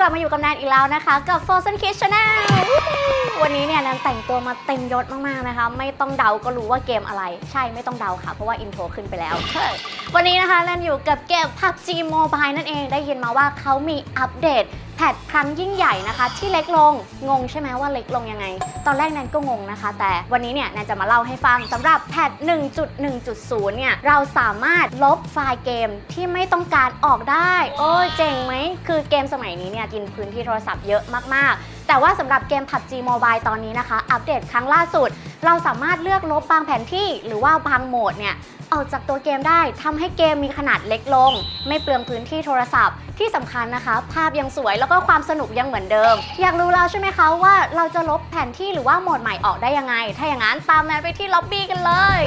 กลับมาอยู่กับแนนอีกแล้วนะคะ กับ Frozen Kids Channel วันนี้เนี่ยแนนแต่งตัวมาเต็มยศมากๆนะคะ ไม่ต้องเดาก็รู้ว่าเกมอะไร ใช่ไม่ต้องเดาค่ะ เพราะว่าอินโทรขึ้นไปแล้ว วันนี้นะคะแนนอยู่กับเกม PUBG Mobile นั่นเองได้ยินมาว่าเขามีอัปเดตแพทครั้งยิ่งใหญ่นะคะ ที่เล็กลงงงใช่ไหมว่าเล็กลงยังไง ตอนแรกแนนก็งงนะคะ แต่วันนี้เนี่ยแนนจะมาเล่าให้ฟังสำหรับแพท1.1.0 เนี่ย เราสามารถลบไฟล์เกมที่ไม่ต้องการออกได้ โอ้ยเจ๋งไหม คือเกมสมัยนี้เนี่ย กินพื้นที่โทรศัพท์เยอะมากๆ แต่ว่าสำหรับเกม PUBG Mobile ตอนนี้นะคะ อัปเดตครั้งล่าสุด เราสามารถเลือกลบบางแผนที่หรือว่าบางโหมดเนี่ยออกจากตัวเกมได้ทำให้เกมมีขนาดเล็กลง ไม่เปลืองพื้นที่โทรศัพท์ ที่สำคัญนะคะ ภาพยังสวยแล้วก็ความสนุกยังเหมือนเดิม อยากรู้แล้วใช่ไหมคะว่าเราจะลบแผนที่หรือว่าโหมดใหม่ออกได้ยังไง ถ้าอย่างนั้นตามแนนไปที่ล็อบบี้กันเลย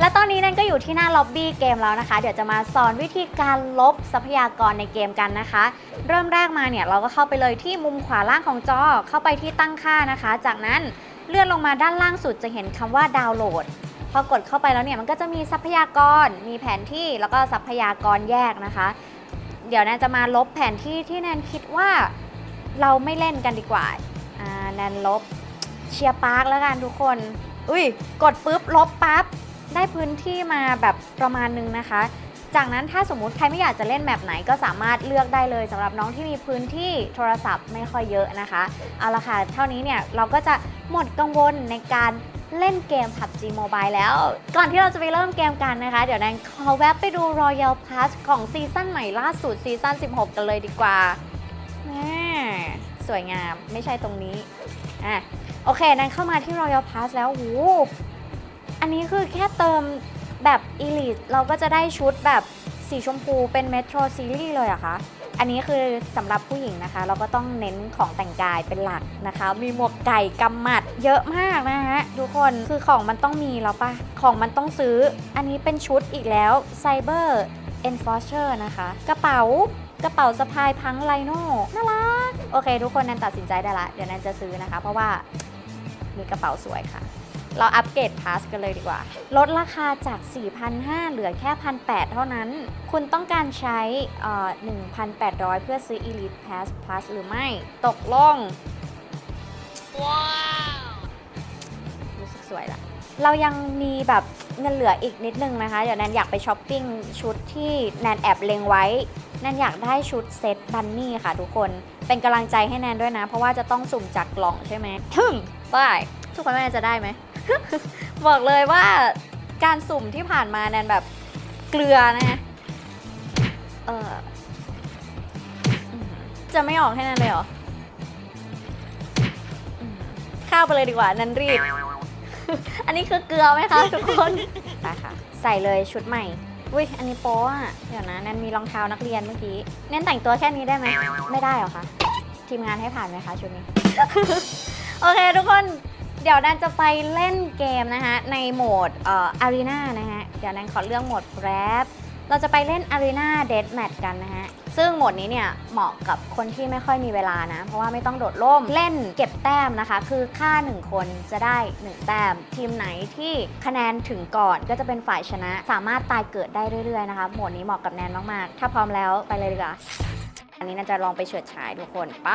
และตอนนี้แนนก็อยู่ที่หน้าล็อบบี้เกมแล้วนะคะ เดี๋ยวจะมาสอนวิธีการลบทรัพยากรในเกมกันนะคะ เริ่มแรกมาเนี่ยเราก็เข้าไปเลยที่มุมขวาล่างของจอเข้าไปที่ตั้งค่านะคะ จากนั้น เลื่อนลงมาด้านล่างสุดจะเห็นคำว่าดาวน์โหลด พอกดเข้าไปแล้วเนี่ยมันก็จะมีทรัพยากร มีแผนที่แล้วก็ทรัพยากรแยกนะคะ เดี๋ยวแนนจะมาลบแผนที่ที่แนนคิดว่าเราไม่เล่นกันดีกว่าแนนลบเชียร์พาร์คแล้วกันทุกคน อุ้ย กดปุ๊บลบปั๊บ ได้พื้นที่มาแบบประมาณนึงนะคะ จากนั้นถ้าสมมติใครไม่อยากจะเล่นแมปไหนก็สามารถเลือกได้เลยสำหรับน้องที่มีพื้นที่โทรศัพท์ไม่ค่อยเยอะนะคะ เอาละค่ะ เท่านี้เนี่ยเราก็จะหมดกังวลในการเล่นเกม PUBG Mobile แล้ว ก่อนที่เราจะไปเริ่มเกมกันนะคะ เดี๋ยวแนนขอแวบไปดู Royal Pass ของซีซั่นใหม่ล่าสุดซีซั่น 16 กันเลยดีกว่าแม่สวยงามไม่ใช่ตรงนี้อะโอเคแนนเข้ามาที่ Royal Pass แล้วโหอันนี้คือแค่เติม แบบ Elite เราก็จะได้ชุดแบบสีชมพูเป็น Metro Series เลยอะคะอันนี้คือสำหรับผู้หญิงนะคะ เราก็ต้องเน้นของแต่งกายเป็นหลักนะคะ มีหมวกไก่กำหมัดเยอะมากนะฮะทุกคนคือของมันต้องมีแล้วปะของมันต้องซื้อ อันนี้เป็นชุดอีกแล้ว Cyber Enforcer นะคะ กระเป๋ากระเป๋าสะพายพังไลโน่น่ารัก โอเค ทุกคนแนันตัดสินใจได้ละ เดี๋ยวแนันจะซื้อนะคะ เพราะว่ามีกระเป๋าสวยค่ะ เราอัปเกรดพาสกันเลยดีกว่า ลดราคาจาก 4,500 เหลือแค่ 1,800 เท่านั้น คุณต้องการใช้เอ่อ1,800 เพื่อซื้อ Elite Pass Plus หรือไม่ ตกลง ว้าว รู้สึกสวยละเรายังมีแบบเงินเหลืออีกนิดนึงนะคะ เดี๋ยวแนนอยากไปช้อปปิ้งชุดที่แนนแอบเล็งไว้ แนนอยากได้ชุดเซตบันนี่ค่ะทุกคน เป็นกำลังใจให้แนนด้วยนะ เพราะว่าจะต้องสุ่มจากกล่องใช่ไหมทึ่งได้ทุกคนว่าแนนจะได้ไหม บอกเลยว่าการสุ่มที่ผ่านมาแนนแบบเกลือนะฮะเอออืมจะไม่ออกให้แนนเลยเหรออืมข้าวไปเลยดีกว่าแนนรีบ อันนี้คือเกลือไหมคะทุกคนไปค่ะ ใส่เลยชุดใหม่อุ้ยอันนี้โป๊อะเดี๋ยวนะแนนมีรองเท้านักเรียนเมื่อกี้แนนแต่งตัวแค่นี้ได้ไหมไม่ได้เหรอคะทีมงานให้ผ่านไหมคะชุดนี้ โอเคทุกคน เดี๋ยวแนนจะไปเล่นเกมนะคะในโหมดเอ่ออารีนานะฮะเดี๋ยวแนนขอเลือกโหมดแรปเราจะไปเล่น Arena Death Match กันนะฮะซึ่งโหมดนี้เนี่ยเหมาะกับคนที่ไม่ค่อยมีเวลานะ เพราะว่าไม่ต้องโดดร่มเล่นเก็บแต้มนะคะ คือค่า 1 คนจะได้ 1 แต้ม ทีมไหนที่คะแนนถึงก่อนก็จะเป็นฝ่ายชนะ สามารถตายเกิดได้เรื่อยๆนะคะโหมดนี้เหมาะกับแนนมากๆ ถ้าพร้อมแล้วไปเลยดีกว่า นนี้น่าจะลองไปเฉิดฉายทุกคนไป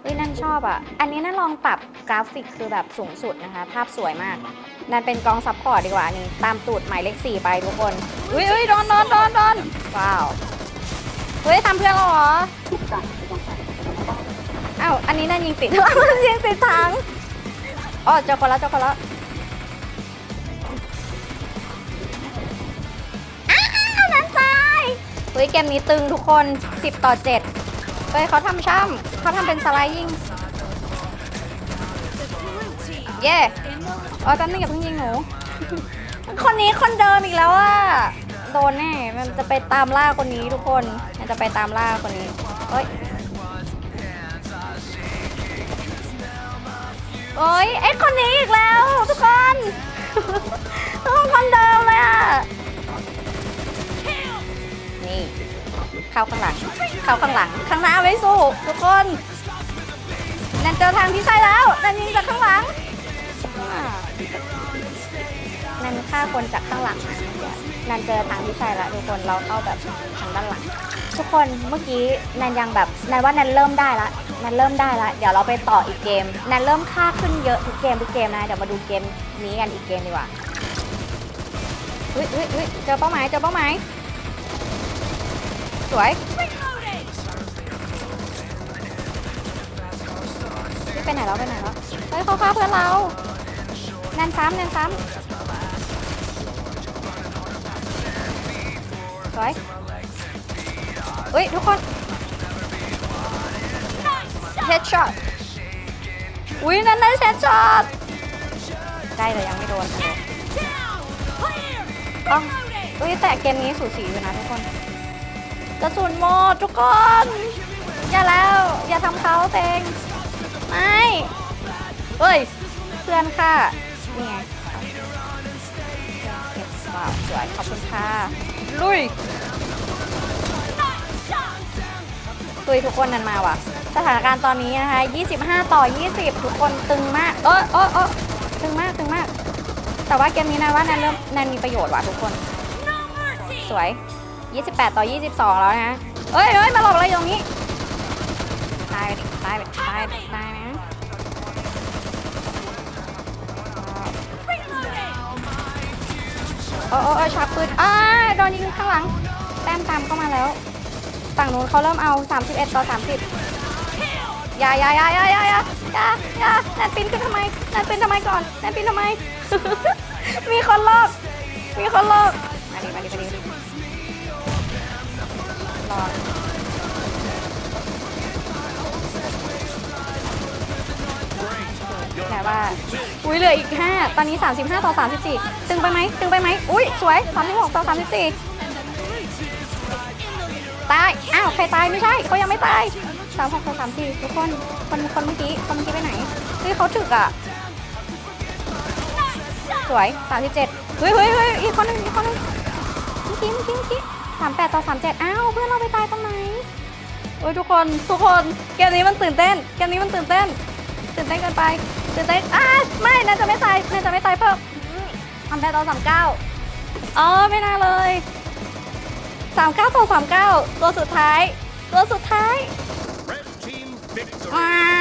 เฮ้ยนั่นชอบอะ อันนี้น่าลองปรับกราฟิกคือแบบสูงสุดนะคะ ภาพสวยมาก นั่นเป็นกองซัพพอร์ตดีกว่านี่ตามตูดหมายเลขสี่ไปทุกคนเฮ้ยเฮ้ยโดนโดนโดนโดนว้าวเฮ้ยทำเพื่อนเราเหรออ้าวอันนี้นั่นยิงติด ยิงติดถังอ๋อเจอคนแล้วเจอคนแล้ว เฮ้ยเกมนี้ตึงทุกคน 10 ต่อ 7 เฮ้ยเขาทำช่ำเขาทำเป็นสไลด์ยิง เย่อ๋อแป๊บนึงอย่าเพิ่งยิงหนู คนนี้คนเดิมอีกแล้วอะโดนแน่ มันจะไปตามล่าคนนี้ทุกคน มันจะไปตามล่าคนนี้ เฮ้ยโอ้ยไอ้คนนี้อีกแล้ว ทุกคน ทุกคนคนเดิมเลยอะ นี่เข้าข้างหลัง เข้าข้างหลัง ข้างหน้าไม่สู้ทุกคนนันเจอทางที่ใช่แล้วนันยิงจากข้างหลังนันฆ่าคนจากข้างหลังนะนันเจอทางที่ใช่แล้วทุกคนเราเข้าแบบทางด้านหลัง ทุกคนเมื่อกี้แนนยังแบบแนนว่าแนนเริ่มได้ละแนนเริ่มได้ละเดี๋ยวเราไปต่ออีกเกมแนนเริ่มค่าขึ้นเยอะทุกเกมทุกเกมนะเดี๋ยวมาดูเกมนี้กันอีกเกมดีกว่าอุ้ยอุ้ยอุ้ยเจอเป้าหมายเจอเป้าหมาย สวยไปไหนแล้วไปไหนแล้วเฮ้ยเขาฆ่าเพื่อนเราแนนซ้ำแนนซ้ำสวยอุ้ยทุกคน headshot อุ้ยนั่นนั่น headshot ใกล้แต่ยังไม่โดนต้องอุ้ยแต่เกมนี้สูสีอยู่นะทุกคน กระสุนหมดทุกคน อย่าแล้ว อย่าทำเขาเตงไม่เฮ้ย เพื่อนค่ะนี่ไงเก็บาสวยขอบคุณค่ะลุยตุยทุกคนนันมาว่ะ สถานการณ์ตอนนี้นะคะ 25 ต่อ 20 ทุกคนตึงมาก เออเออเออตึงมากตึงมาก แต่ว่าเกมนี้นะว่าแนนเริ่มแนนมีประโยชน์ว่ะทุกคน สวย 28 ต่อ 22 แล้วนะเอ้ยเอ้ยมาหลบอะไรตรงนี้ ตายไปดิตายไปตายไปตายนะโอ้โอ้ชักปืนอ้าโดนยิงข้างหลัง แต้มตามเข้ามาแล้ว ฝั่งนู้นเขาเริ่มเอา 31 ต่อ 30 อย่าอย่าอย่าอย่าอย่าอย่าอย่าอย่าแนนปินขึ้นทำไมแนนปินทำไมก่อนแนนปินทำไม มีคนลอกมีคนลอกมาดิมาดิมาดิ แต่ว่า อุ้ยเหลืออีก 5 ตอนนี้ 35 ต่อ 34 ตึงไปไหมตึงไปไหมอุ้ยสวย 36 ต่อ 34 ตาย อ้าว ใครตาย ไม่ใช่เขายังไม่ตายสามหกสามสี่ทุกคน คนคนเมื่อกี้ คนเมื่อกี้ไปไหนเฮ้ยเขาถึกอะ สวยสามสิบเจ็ดเฮ้ยเฮ้ยเฮ้ยอีกคนหนึงอีกคนหนึงเมื่อกี้เมื่อกี้เมื่อกี้ สามแปดต่อสามเจ็ดอ้าว เพื่อนเราไปตายตรงไหนโอ้ยทุกคนทุกคนเกมนี้มันตื่นเต้นเกมนี้มันตื่นเต้น ตื่นเต้นเกินไป ตื่นเต้นอ้าไม่น่าจะไม่ตายน่าจะไม่ตายเพิ่มทำได้ตอสามเก้าอ๋อไม่น่าเลย39ต่อ39ตัวสุดท้าย ตัวสุดท้าย Red team victory. มา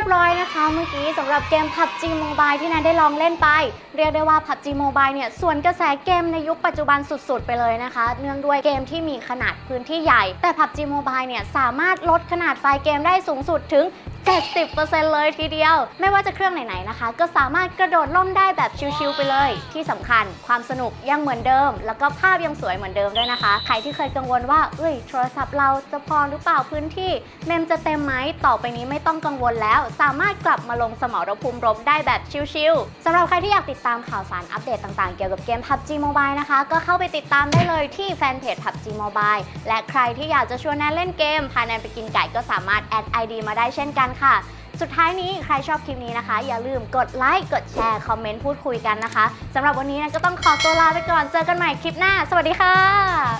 ยบร้อยนะคะ เมื่อกี้สำหรับเกม PUBG Mobile ที่นันได้ลองเล่นไป เรียกได้ว่า PUBG Mobile เนี่ยส่วนกระแสเกมในยุคปัจจุบันสุดๆ ไปเลยนะคะ เนื่องด้วยเกมที่มีขนาดพื้นที่ใหญ่ แต่ PUBG Mobile เนี่ยสามารถลดขนาดไฟล์เกมได้สูงสุดถึง 70%เลยทีเดียว ไม่ว่าจะเครื่องไหนๆนะคะ ก็สามารถกระโดดล่มได้แบบชิลๆไปเลย ที่สำคัญความสนุกยังเหมือนเดิม แล้วก็ภาพยังสวยเหมือนเดิมด้วยนะคะ ใครที่เคยกังวลว่าเอ้ยโทรศัพท์เราจะพอหรือเปล่าพื้นที่เมมจะเต็มไหมต่อไปนี้ไม่ต้องกังวลแล้ว สามารถกลับมาลงสมรภูมิรบได้แบบชิลๆสำหรับใครที่อยากติดตามข่าวสารอัปเดตต่างๆ เกี่ยวกับเกม PUBG Mobile นะคะ ก็เข้าไปติดตามได้เลยที่แฟนเพจ PUBG Mobile และใครที่อยากจะชวนแนนเล่นเกมพาแนนไปกินไก่ก็สามารถแอด ID มาได้เช่นกันกันค่ะ สุดท้ายนี้ใครชอบคลิปนี้นะคะ อย่าลืมกดไลค์กดแชร์คอมเมนต์พูดคุยกันนะคะสำหรับวันนี้นะก็ต้องขอตัวลาไปก่อนเจอกันใหม่คลิปหน้า สวัสดีค่ะ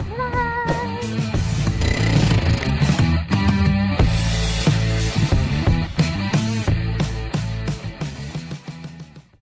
บ๊ายบาย